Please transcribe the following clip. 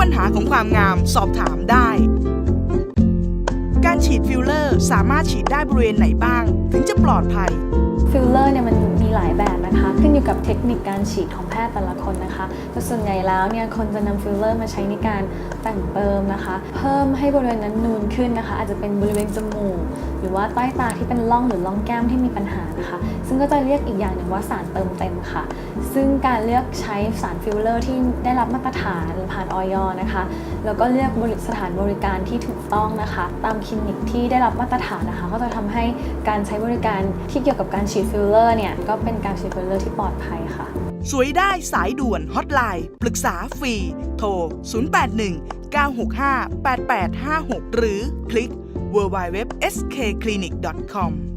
ปัญหาของความงามสอบถามได้ การฉีดฟิลเลอร์สามารถฉีดได้บริเวณไหนบ้าง ถึงจะปลอดภัย ฟิลเลอร์เนี่ยมันมีหลายแบบนะคะ ขึ้นอยู่กับเทคนิคการฉีดของแพทย์แต่ละคนนะคะแต่ส่วนใหญ่แล้วเนี่ยคนจะนำฟิลเลอร์มาใช้ในการแต่งเติมนะคะ เพิ่มให้บริเวณนั้นนูนขึ้นนะคะ อาจจะเป็นบริเวณจมูก หรือว่าใต้ตาที่เป็นร่องหรือร่องแก้มที่มีปัญหานะคะ ซึ่งก็จะเรียกอีกอย่างหนึ่งว่าสารเติมเต็มค่ะ ซึ่งการเลือกใช้สารฟิลเลอร์ที่ได้รับมาตรฐานผ่านออยนะคะ แล้วก็เลือกบริสถานบริการที่ถูกต้องนะคะ ตามคลินิกที่ได้รับมาตรฐานนะคะ ก็จะทำให้การใช้บริการที่เกี่ยวกับการฉีดฟิลเลอร์เนี่ยก็เป็นการฉีดฟิลเลอร์ที่ปลอดภัยค่ะ สวยได้สายด่วนฮอตไลน์ปรึกษาฟรี โทร 081 965 8856 หรือคลิก www.skclinic.com